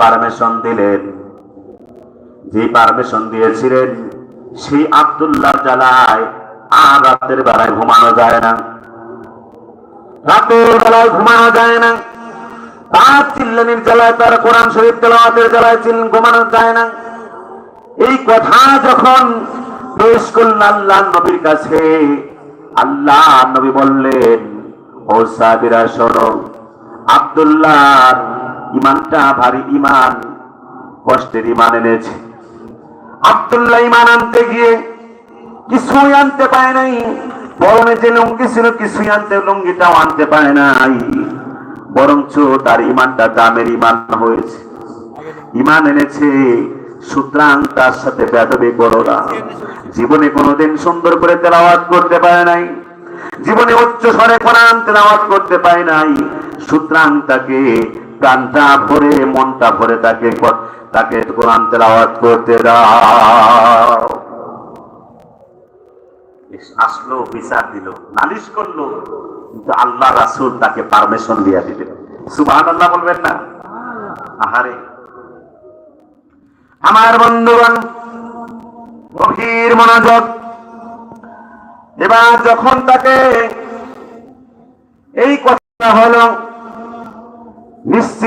Permission দিলেন যে permission দিয়েছিলেন সেই আব্দুল্লাহ জ্বালায় আর রাতের বেলায় ঘুমানো যায় না। রাতের বেলায় ঘুমানো যায় না। তার চিল্লানির জ্বালায় তার কোরআন শরীফ তেলাওয়াতের জ্বালায় চিল ঘুমানো যায় না। এই কথা যখন পেশ করল আল্লাহ নবীর কাছে, আল্লাহ নবী বললেন, ও সাবিরা শোনো, আব্দুল্লাহ ইমানটা ভারী ইমান, কষ্টের ইমান এনেছে। আব্দুল্লাহ ইমান আনতে গিয়ে কিছুই আনতে পারে নাই। পরনে যে লুঙ্গি ছিল, কিছুই আনতে, লুঙ্গিটাও আনতে পারে নাই। বরঞ্চ তার ইমানটা দামের ইমান হয়েছে। ইমান এনেছে, সুতরাং তার সাথে বেদবি না। জীবনে কোনোদিন সুন্দর করে তেলাওয়াত করতে পারে নাই। জীবনে উচ্চ স্বরে কোরআন তেলাওয়াত করতে পারে নাই। সুতরাং তাকে প্রাণটা ভরে, মনটা ভরে তাকে তাকে কোরআন তেলাওয়াত করতে দাও। আসলো, বিচার দিল, নালিশ করল, কিন্তু আল্লাহ রাসূল তাকে পারমিশন দিয়ে দিলেন। সুবহানাল্লাহ বলবেন না? আহারে। আমার বন্ধুগণ, গভীর মনোযোগ। এবার যখন তাকে এই কথা হলো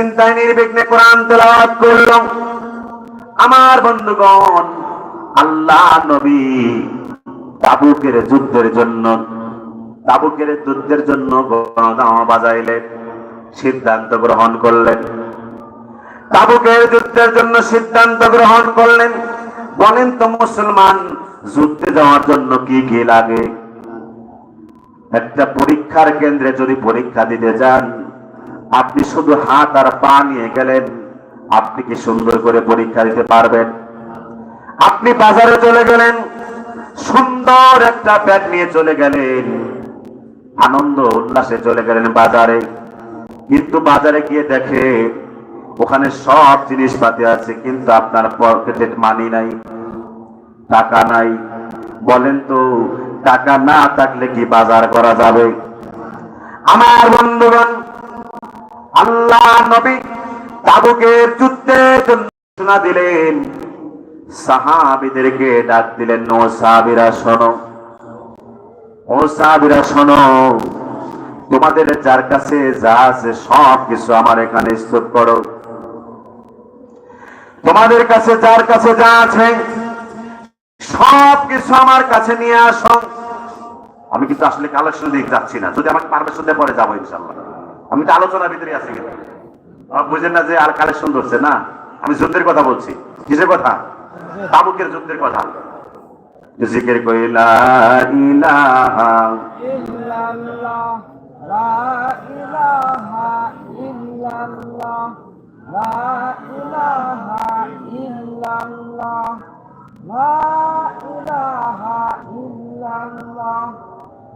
নিশ্চিন্তায় নির্বিঘ্নে কোরআন তেলাওয়াত করল আমার বন্ধুগণ, আল্লাহ নবী তাবুকের যুদ্ধের জন্য, তাবুকের যুদ্ধের জন্য গণদামা বাজাইলেন সিদ্ধান্ত গ্রহণ করলেন। তাবুকের যুদ্ধের জন্য সিদ্ধান্ত গ্রহণ করলেন। বলেন তো মুসলমান, যুদ্ধে যাওয়ার জন্য কি কি লাগে? একটা পরীক্ষার কেন্দ্রে যদি পরীক্ষা দিতে যান আপনি শুধু হাত আর পা নিয়ে গেলেন, আপনি কি সুন্দর করে পরীক্ষা দিতে পারবেন? আপনি বাজারে চলে গেলেন, সুন্দর একটা ব্যাগ নিয়ে চলে গেলেন। আনন্দ, উল্লাসে চলে গেলেন বাজারে। কিন্তু বাজারে গিয়ে দেখে ওখানে সব জিনিসপাতি আছে, কিন্তু আপনার পকেটে মানি নাই, টাকা নাই। বলেন তো, টাকা না থাকলে কি বাজার করা যাবে? আমার বন্ধুগণ আল্লাহ নবী তাবুকের যুদ্ধের জন্য ঘোষণা দিলেন। সাহাবিদেরকে ডাক দিলেন, ও সাহাবিরা, শোনো। ও সাহাবিরা, শোনো। তোমাদের যার কাছে যা আছে সব কিছু আমার এখানে স্তূপ করো। তোমাদের কাছে যার কাছে যা আছে সব কিছু আমার কাছে নিয়ে আসো। আমি কিন্তু আসলে কালেকশন দিকে যাচ্ছি না। যদি আমাকে পারমিশন দিয়ে, পরে যাব ইনশাল্লাহ। আমি তো আলোচনার ভিতরে আছি। বুঝেন না যে আর কালেকশন ধরছে না। আমি যুদ্ধের কথা বলছি। কিসের কথা? তাবুকের যুদ্ধের কথা। জিকির কইলা ইলাহা ilaha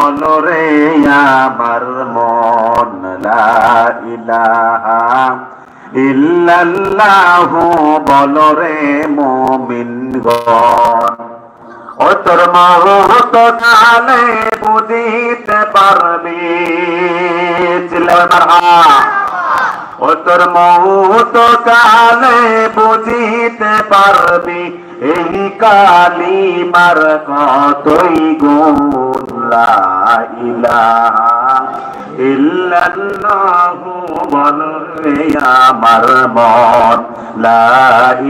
বলো রে আমার মন ইলাহা ইল্লাল্লাহু বলো রে মুমিনগণ ও তোর মহত কালে বুঝিতে পারবি ও তোর মৌত কালে বুঝিতে পারবি, এই কালি মার কতই গুণ। লা ইলাহা ইল্লাল্লাহু বল রে আমার মন। লা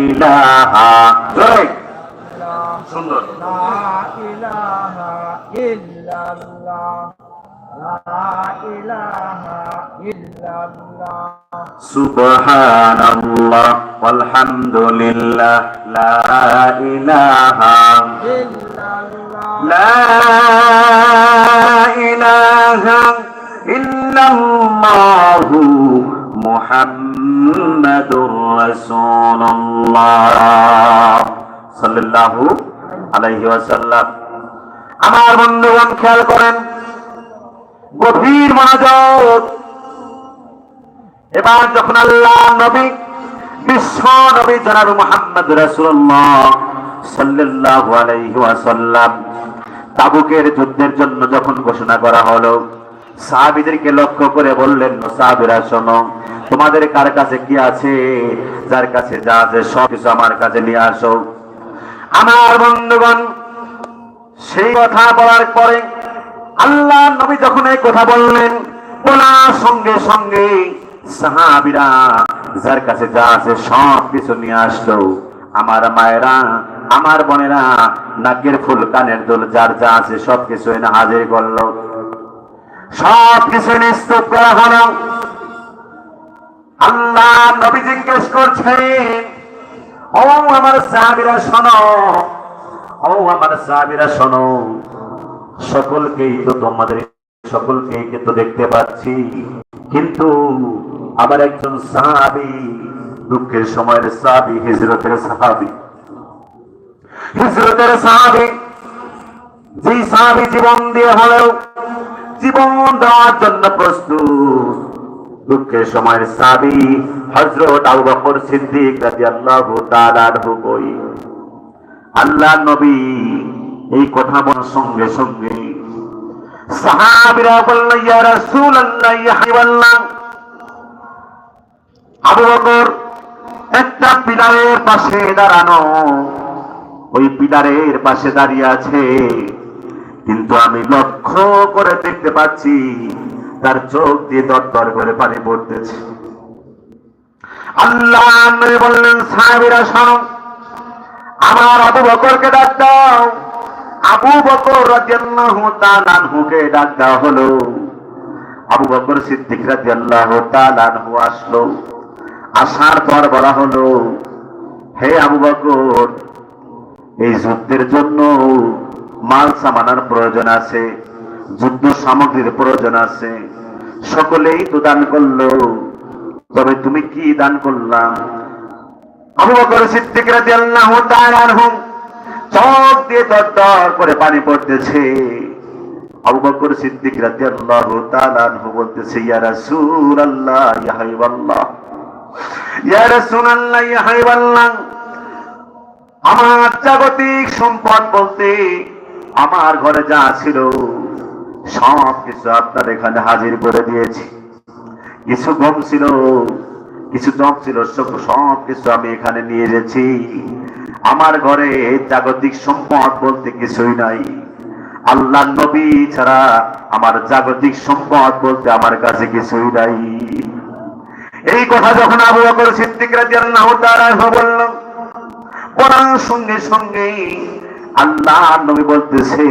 ইলাহা। সুন্দর. সুবহানাল্লাহ। আলহামদুলিল্লাহ লা ইলাহা Illallah. لا إله إلا الله মুহাম্মাদুর রাসূলুল্লাহ সাল্লাল্লাহু আলাইহি ওয়াসাল্লাম আমার বন্ধুগণ খেয়াল করেন গভীর মনোযোগ এবার যখন আল্লাহ নবী বিশ্ব নবী মোহাম্মদ তাবুকের যুদ্ধের জন্য যখন ঘোষণা করা হলো লক্ষ্য করে বললেন শোনো, তোমাদের কার কাছে কি আছে? যার কাছে যা আছে সব কিছু আমার কাছে নিয়ে আসো। আমার বন্ধুগণ, সেই কথা বলার পরে আল্লাহ নবী যখন এই কথা বললেন, বলার সঙ্গে সঙ্গে সাহাবিরা যার কাছে যা আছে সব কিছু নিয়ে আসলো। আমার মায়েরা, আমার বোনেরা নাকের ফুল, কানের দুল, যার যা আছে সব কিছু এনে হাজির করল। সব কিছু নিস্তূপ করা হলো। আল্লাহ নবী জিজ্ঞেস করছেন, ও আমার সাহাবিরা, শোনো। ও আমার সাহাবিরা, শোনো। সকলকেই তো তোমাদের, সকলকেই কিন্তু দেখতে পাচ্ছি। কিন্তু আবার একজন সাহাবি, দুঃখের সময়ের সাহাবি, হিজরতের সাহাবি। হিজরতের সাহাবি, যে সাহাবি জীবন দিয়ে হলেও জীবন দেওয়ার জন্য প্রস্তুত। দুঃখের সময়ের সাহাবি হজরত আবু বকর সিদ্দিক রাদিয়াল্লাহু তাআলা কই আল্লাহ নবী এই কথা বলার সঙ্গে সঙ্গে সাহাবিরা বলল, ইয়া রাসূলুল্লাহ, ইয়া হাবিবাল্লাহ। আবু বকর একটা পিলারের পাশে দাঁড়ানো। ওই পিলারের পাশে দাঁড়িয়ে আছে। কিন্তু আমি লক্ষ্য করে দেখতে পাচ্ছি, তার চোখ দিয়ে দর করে পানি পড়তেছে। আল্লাহ বললেন, সাহাবীরা, শোনো, আমার আবু বকরকে ডাক দাও। আবু বকর রাদিয়াল্লাহু তাআলা আনহুকে ডাক দেওয়া হলো। আবু বকর সিদ্দিক রাদিয়াল্লাহু তাআলা আনহু আসলো। আসার পর বলা হলো, হে আবু বকর, এই যুদ্ধের জন্য মাল সামানার প্রয়োজন আছে, যুদ্ধ সামগ্রীর প্রয়োজন আছে, সকলেই তো দান করল। তবে তুমি কি দান করলাম আবু বকর সিদ্দিক রাদিয়াল্লাহু তাআলা চোখ দিয়ে দর করে পানি পড়তেছে। আবু বকর সিদ্দিক রাদিয়াল্লাহু আনহু বলতেছে, ইয়া রাসূলুল্লাহ, ইয়া হাবিবাল্লাহ। আমার জাগতিক সম্পদ বলতে আমার ঘরে যা ছিল, সব কিছু আপনার এখানে হাজির করে দিয়েছি। কিছু গম ছিল, কিছু জম ছিল সব কিছু আমি এখানে নিয়ে এসেছি। আমার ঘরে জাগতিক সম্পদ বলতে কিছুই নাই। আল্লাহ নবী ছাড়া আমার জাগতিক সম্পদ বলতে আমার কাছে কিছুই নাই। এই কথা যখন আবু বকর সিদ্দিক রাদিয়াল্লাহু তাআলা বলল বলার সঙ্গে সঙ্গে আল্লাহ নবী বলতেছে,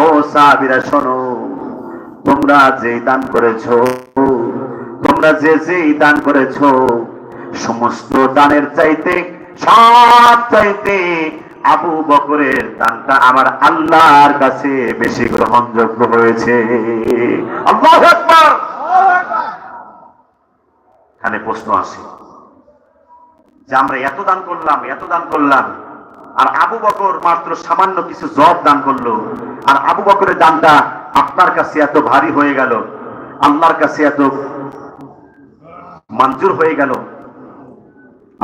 ও সাহাবীরা, শোনো, তোমরা যে দান করেছ, তোমরা যে যে দান করেছ, সমস্ত দানের চাইতে, সব চাইতে আবু বকরের দানটা আমার আল্লাহর কাছে বেশি গ্রহণযোগ্য হয়েছে। আল্লাহু আকবার এখানে প্রশ্ন আসে যে আমরা এত দান করলাম, এত দান করলাম, আর আবু বকর মাত্র সামান্য কিছু জব দান করল, আর আবু বকরের দানটা আপনার কাছে এত ভারী হয়ে গেল, আল্লাহর কাছে এত মঞ্জুর হয়ে গেল,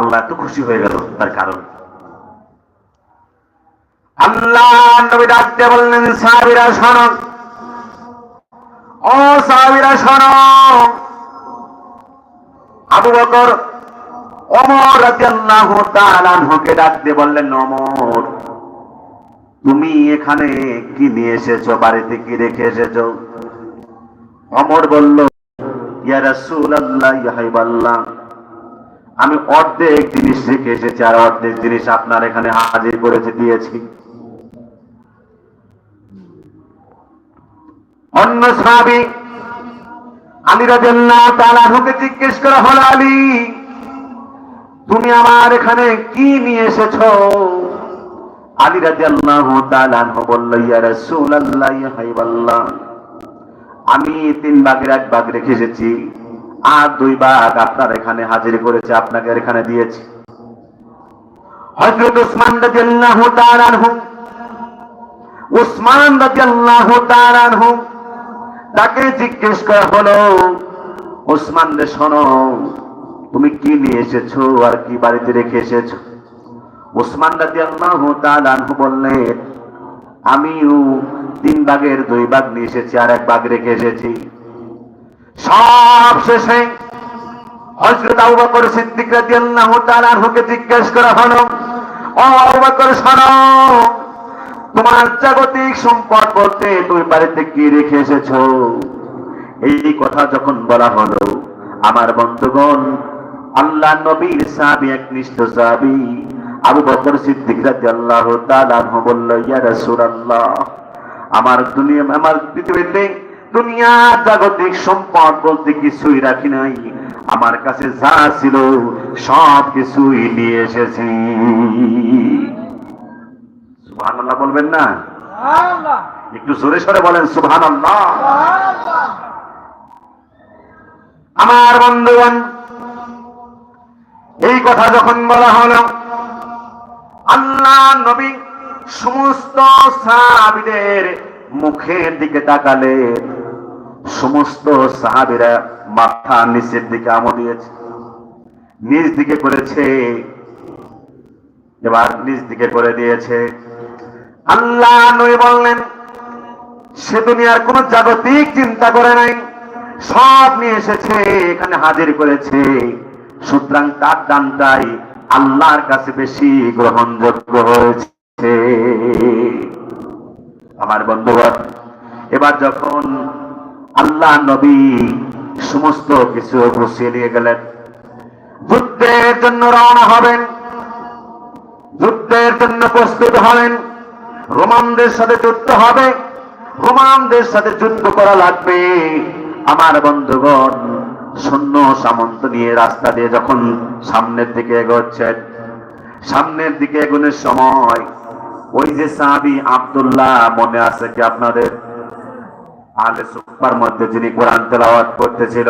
আল্লাহ এত খুশি হয়ে গেল তার কারণ। আল্লাহ ডাকতে বললেন, সাহাবীরা শোনো। ও সাহাবীরা শোনো। আবু বকর অমর রাদিয়াল্লাহু ডাকতে বললেন অমর তুমি এখানে কি নিয়ে এসেছ? বাড়িতে কি রেখে এসেছ? অমর বলল আমি অর্ধেক জিনিস রেখে এসেছি আর অর্ধেক জিনিস আপনার এখানে হাজির করেছে, দিয়েছি। অন্য সাহাবী আলী রাদিয়াল্লাহু তাআলা আনহুকে জিজ্ঞেস করা হলো, আলী, তুমি আমার এখানে কি নিয়ে এসেছ? আলী হাবিবাল্লাহ আমি তিন ভাগের এক বাঘ রেখে এসেছি আর দুই বাঘ আপনার এখানে হাজির করেছে, আপনাকে এখানে দিয়েছি। হযরত উসমান তাআলা আনহু, উসমান তাআলা আনহু তাকে জিজ্ঞেস করা হলো উসমান রে তুমি কি নিয়ে এসেছ আর কি বাড়িতে রেখে এসেছ? রাদিয়াল্লাহু তাআলা আনহু বললেন, আমিও তিন ভাগের দুই ভাগ নিয়ে এসেছি, আর এক ভাগ রেখে এসেছি। সব শেষে হযরত আবু বকর সিদ্দিক রাদিয়াল্লাহু তাআলা আনহুকে জিজ্ঞেস করা হলো, ও আবু বকর, শোনো তোমার জাগতিক সম্পদ বলতে তুমি বাড়িতে কি রেখে এসেছ? এই কথা যখন বলা হলো, আমার বন্ধুগণ, আল্লাহ নবীর সাহাবী, এক নিষ্ঠ সাহাবী, আবু বকর সিদ্দিক রাদিয়াল্লাহু তাআলা বলল, ইয়া রাসূলুল্লাহ, আমার দুনিয়া, আমার পৃথিবীতে দুনিয়া জাগতিক সম্পদ বলতে কিছুই রাখি নাই। আমার কাছে যা ছিল সব কিছুই নিয়ে এসেছি। সুবহানাল্লাহ বলবেন না? একটু জোরে সরে বলেন সুবহানাল্লাহ। আল্লাহ আমার বন্ধুগণ এই কথা যখন বলা হলো আল্লাহ নবী সমস্ত সাহাবিদের মুখের দিকে তাকালে সমস্ত সাহাবিরা মাথা নিচের দিকে আমো দিয়েছে নিচ দিকে করেছে এবার নিজ দিকে করে দিয়েছে। আল্লাহ নবী বললেন, সে দুনিয়ার কোন জাগতিক চিন্তা করে নাই, সব নিয়ে এসেছে, এখানে হাজির করেছে। সুতরাং তার দানটাই আল্লাহর কাছে বেশি গ্রহণযোগ্য হয়েছে। আমার বন্ধুগণ, এবার যখন আল্লাহ নবী সমস্ত কিছু গুছিয়ে নিয়ে গেলেন, যুদ্ধের জন্য রওনা হবেন, যুদ্ধের জন্য প্রস্তুত হবেন রোমানদের সাথে যুদ্ধ হবে। রোমানদের সাথে যুদ্ধ করা লাগবে। আমার বন্ধুগণ, সৈন্য সামন্ত নিয়ে রাস্তা দিয়ে যখন সামনের দিকে এগোচ্ছেন, সামনের দিকে এগোনোর সময় ওই যে সাহাবি আব্দুল্লাহ মনে আছে কি আপনাদের? আলে সুপার মধ্যে যিনি কোরআন তেলাওয়াত করতেছিল।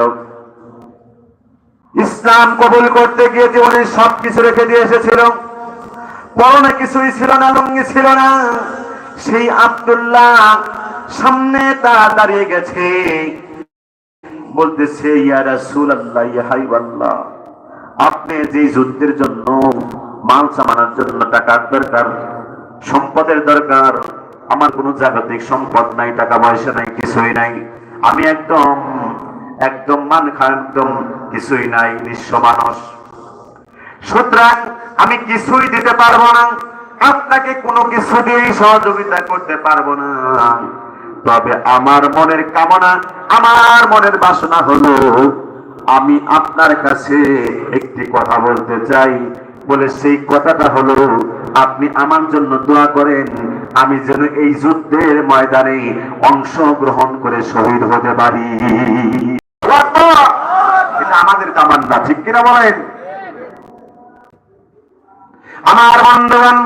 ইসলাম কবুল করতে গিয়ে জীবনে সবকিছু রেখে দিয়ে এসেছিল। পরনে কিছুই ছিল না, লুঙ্গি ছিল না। সেই আব্দুল্লাহ সামনে তা দাঁড়িয়ে গেছে। বলতেছে, ইয়া রাসূলুল্লাহ, ইয়া হাবিবাল্লাহ, আপনি যে যুদ্ধের জন্য মাল সামানার জন্য টাকার দরকার, সম্পদের দরকার, আমার কোনো জাগতিক সম্পদ নাই, টাকা পয়সা নাই, কিছুই নাই। আমি একদম একদম মান খা একদম কিছুই নাই, নিঃস্ব মানুষ। সুতরাং আমি কিছুই দিতে পারব না। আপনাকে কোনো কিছু দিয়ে সহযোগিতা করতে পারব না। তবে আমার মনের কামনা, আমার মনের বাসনা হলো, আমি আপনার কাছে একটি কথা বলতে চাই। বলে সেই কথাটা হলো, আপনি আমার জন্য দোয়া করেন, আমি যেন এই যুদ্ধের ময়দানে অংশগ্রহণ করে শহীদ হতে পারি। আমাদের তামান্না ঠিক কিনা বলেন? আমার বন্ধুগণ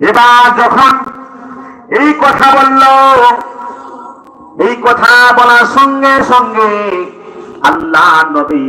এবার যখন এই কথা বলল এই কথা বলার সঙ্গে সঙ্গে আল্লাহ নবী